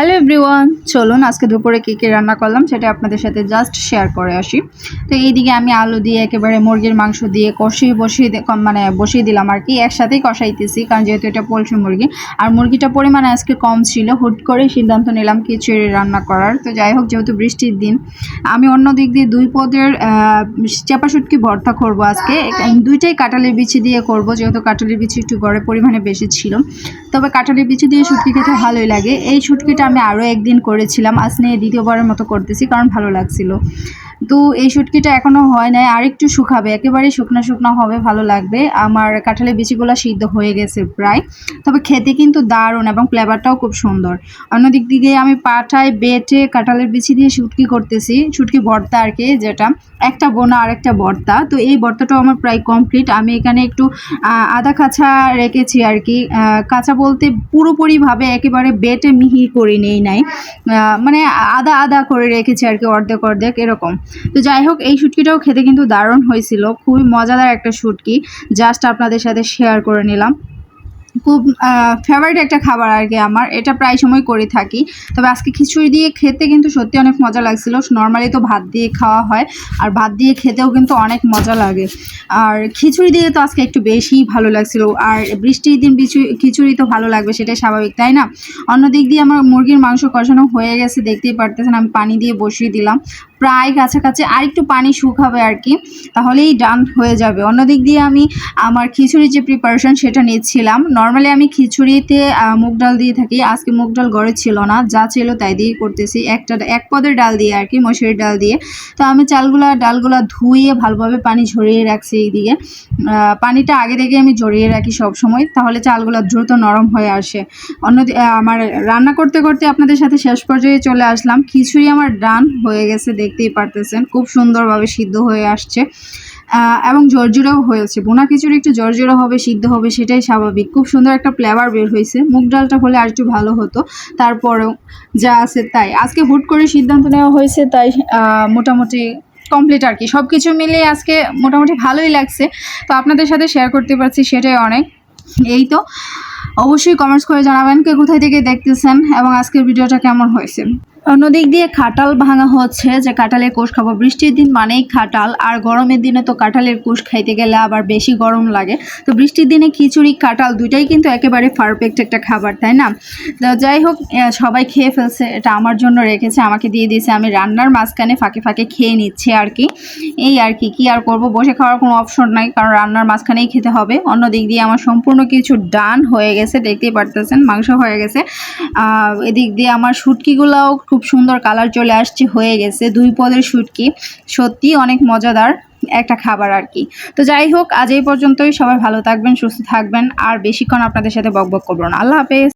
Hello everyone, চলুন আজকে দুপুরে কী কী রান্না করলাম সেটা আপনাদের সাথে জাস্ট শেয়ার করে আসি। তো এইদিকে আমি আলু দিয়ে একেবারে মুরগির মাংস দিয়ে কষিয়ে বসিয়ে মানে বসিয়ে দিলাম আর কি, একসাথেই কষাইতেছি কারণ যেহেতু এটা পোলট্রি মুরগি। আর মুরগিটা পরিমাণে আজকে কম ছিল, হুট করে সিদ্ধান্ত নিলাম খিচুড়ি রান্না করার। তো যাই হোক, যেহেতু বৃষ্টির দিন, আমি অন্য দিক দিয়ে দুই পদের চাপা শুটকি ভর্তা করব আজকে। দুইটাই কাঁঠালের বিচি দিয়ে করব, যেহেতু কাঁঠালের বিচি একটু গড়ে পরিমাণে বেশি ছিল। তবে কাঁঠালের বিচি দিয়ে শুটকি খেতে ভালোই লাগে। এই শুটকিটা আমি আরও একদিন করেছিলাম। আজ নিয়ে দ্বিতীয়বারের মতো করতেছি, কারণ ভালো লাগছিল। তো এই শুটকিটা এখনও হয় নাই, আর একটু শুকাবে। একেবারে শুকনো শুকনো হবে, ভালো লাগবে। আমার কাঁঠালের বিচিগুলো সিদ্ধ হয়ে গেছে প্রায়। তবে খেতে কিন্তু দারুণ এবং ফ্লেভারটাও খুব সুন্দর। অন্যদিক দিকে আমি পাঠায় বেটে কাঁঠালের বিচি দিয়ে শুটকি করতেছি। শুটকি ভর্তা আর কি, যেটা। একটা বোনা আর একটা ভর্তা। তো এই ভর্তাটাও আমার প্রায় কমপ্লিট আমি এখানে একটু আদা কাঁচা রেখেছি আর কি। কাঁচা বলতে পুরোপুরিভাবে একেবারে বেটে মিহি করে নেই নাই। মানে আদা আদা করে রেখেছি আর কি অর্ধেক অর্ধেক এরকম। তো যাই হোক, এই শুটকিটাও খেতে কিন্তু দারুণ হয়েছিল। খুবই মজাদার একটা শুটকি। জাস্ট আপনাদের সাথে শেয়ার করে নিলাম। খুব ফেভারিট একটা খাবার আর কি আমার। এটা প্রায় সময় করে থাকি। তবে আজকে খিচুড়ি দিয়ে খেতে কিন্তু সত্যি অনেক মজা লাগছিল। নর্মালি তো ভাত দিয়ে খাওয়া হয়, আর ভাত দিয়ে খেতেও কিন্তু অনেক মজা লাগে। আর খিচুড়ি দিয়ে তো আজকে একটু বেশিই ভালো লাগছিল। আর বৃষ্টির দিন খিচুড়ি তো ভালো লাগবে, সেটাই স্বাভাবিক, তাই না? অন্য দিক দিয়ে আমার মুরগির মাংস কষানো হয়ে গেছে, দেখতেই পারতেছেন, আমি পানি দিয়ে বসিয়ে দিলাম। প্রায় কাছাকাছি আর একটু পানি শুকাবে আর কি, তাহলেই ডান হয়ে যাবে। অন্যদিক দিয়ে আমি আমার খিচুড়ির যে প্রিপারেশন সেটা নিচ্ছিলাম। নর্মালি আমি খিচুড়িতে মুগ ডাল দিয়ে থাকি, আজকে মুগ ডাল গড়ে ছিল না, যা ছিল তাই দিয়েই করতেছি। একটা, এক পদের ডাল দিয়ে আর কি, মসুরির ডাল দিয়ে। তো আমি চালগুলা, ডালগুলা ধুয়ে ভালোভাবে পানি ঝরিয়ে রাখছি এই দিকে পানিটা আগে থেকে আমি ঝরিয়ে রাখি সব সময় তাহলে চালগুলা দ্রুত নরম হয়ে আসে। অন্য আমার রান্না করতে করতে আপনাদের সাথে শেষ পর্যায়ে চলে আসলাম। খিচুড়ি আমার ডান হয়ে গেছে দেখতেই পারতেছেন। খুব সুন্দরভাবে সিদ্ধ হয়ে আসছে। এবং জর্জুরাও হয়েছে। বোনা খিচুড়ি একটু জর্জুরা হবে, সিদ্ধ হবে, সেটাই স্বাভাবিক। খুব সুন্দর একটা ফ্লেভার বের হয়েছে। মুগ ডালটা হলে আর একটু ভালো হতো। তারপরেও যা আছে তাই। আজকে হুট করে সিদ্ধান্ত নেওয়া হয়েছে, তাই মোটামুটি কমপ্লিট আর কি। সব কিছু মিলিয়ে আজকে মোটামুটি ভালোই লাগছে। তো আপনাদের সাথে শেয়ার করতে পারছি সেটাই অনেক। এই তো। অবশ্যই কমেন্টস করে জানাবেন কে কোথায় থেকে দেখতেছেন এবং আজকের ভিডিওটা কেমন হয়েছে। অন্যদিক দিয়ে খাটাল ভাঙা হচ্ছে, যে কাঁঠালের কোষ খাব। বৃষ্টির দিন মানেই খাটাল আর গরমের দিনে তো কাঁঠালের কোষ খাইতে গেলে আবার বেশি গরম লাগে। তো বৃষ্টির দিনে খিচুড়ি, কাঁঠাল দুইটাই কিন্তু একেবারে পারফেক্ট একটা খাবার, তাই না? তো যাই হোক সবাই খেয়ে ফেলছে, এটা আমার জন্য রেখেছে, আমাকে দিয়ে দিয়েছে। আমি রান্নার মাঝখানে ফাঁকে ফাঁকে খেয়ে নিচ্ছি আর কি। এই আর কি কি আর করব? বসে খাওয়ার কোনো অপশন নাই, কারণ রান্নার মাঝখানেই খেতে হবে। অন্য দিক দিয়ে আমার সম্পূর্ণ কিছু ডান হয়ে গেছে, দেখতেই পারতেছেন, মাংস হয়ে গেছে। এদিক দিয়ে আমার শুটকিগুলাও খুব সুন্দর কালার চলে আসছে, হয়ে গেছে। দুই পদের শুটকি। সত্যি অনেক মজাদার একটা খাবার আর কি। তো যাই হোক, আজ এই পর্যন্তই। সবাই ভালো থাকবেন, সুস্থ থাকবেন। আর বেশিক্ষণ আপনাদের সাথে বকবক করব না। আল্লাহ হাফেজ।